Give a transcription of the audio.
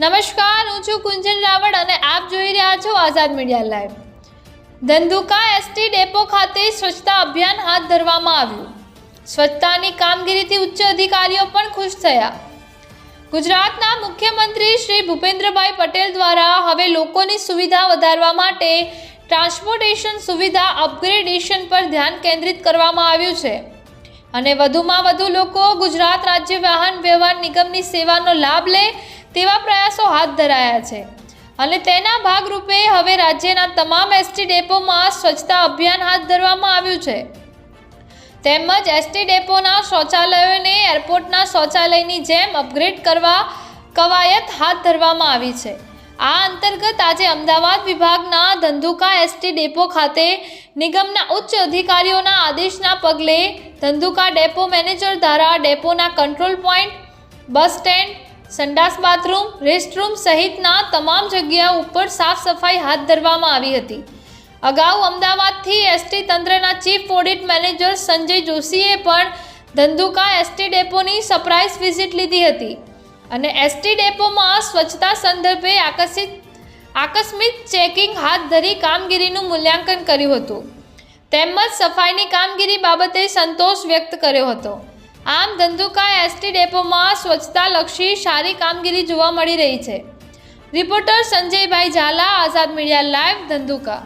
નમસ્કાર, હું છું કુંજન રાવળ અને આપ જોઈ રહ્યા છો Azad media live. Dhandhuka ST depot ખાતે સ્વચ્છતા અભિયાન હાથ ધરવામાં આવ્યું. સ્વચ્છતાની કામગીરીથી ઉચ્ચ અધિકારીઓ પણ ખુશ થયા. ગુજરાતના મુખ્યમંત્રી શ્રી ભૂપેન્દ્રભાઈ પટેલ દ્વારા હવે લોકોની સુવિધા વધારવા માટે ટ્રાન્સપોર્ટેશન સુવિધા અપગ્રેડેશન પર ધ્યાન કેન્દ્રિત કરવામાં આવ્યું છે. અને વધુમાં વધુ લોકો ગુજરાત રાજ્ય વાહન વ્યવહાર નિગમની સેવાનો લાભ લે તેવા પ્રયાસો હાથ ધરાયા છે. અને તેના ભાગરૂપે હવે રાજ્યના તમામ એસટી ડેપોમાં સ્વચ્છતા અભિયાન હાથ ધરવામાં આવ્યું છે. તેમજ એસટી ડેપોના શૌચાલયોને એરપોર્ટના શૌચાલયની જેમ અપગ્રેડ કરવા કવાયત હાથ ધરવામાં આવી છે. આ અંતર્ગત આજે અમદાવાદ વિભાગના ધંધુકા એસટી ડેપો ખાતે નિગમના ઉચ્ચ અધિકારીઓના આદેશના પગલે ધંધુકા ડેપો મેનેજર દ્વારા ડેપોના કંટ્રોલ પોઈન્ટ, બસ સ્ટેન્ડ સંડાસ બાથરૂમ રેસ્ટરૂમ સહિતના તમામ જગ્યા ઉપર સાફ સફાઈ હાથ ધરવામાં આવી હતી. અગાઉ અમદાવાદથી એસટી તંત્રના ચીફ ઓડિટ મેનેજર સંજય જોશીએ પણ ધંધુકા એસટી ડેપોની સરપ્રાઇઝ વિઝિટ લીધી હતી અને એસટી ડેપોમાં સ્વચ્છતા સંદર્ભે આકર્ષિત, આકસ્મિક ચેકિંગ હાથ ધરી કામગીરીનું મૂલ્યાંકન કર્યું હતું. તેમજ સફાઈની કામગીરી બાબતે સંતોષ વ્યક્ત કર્યો હતો. આમ ધંધુકા એસટી ડેપોમાં સ્વચ્છતાલક્ષી સારી કામગીરી જોવા મળી રહી છે. રિપોર્ટર સંજયભાઈ ઝાલા, આઝાદ મીડિયા લાઈવ ધંધુકા.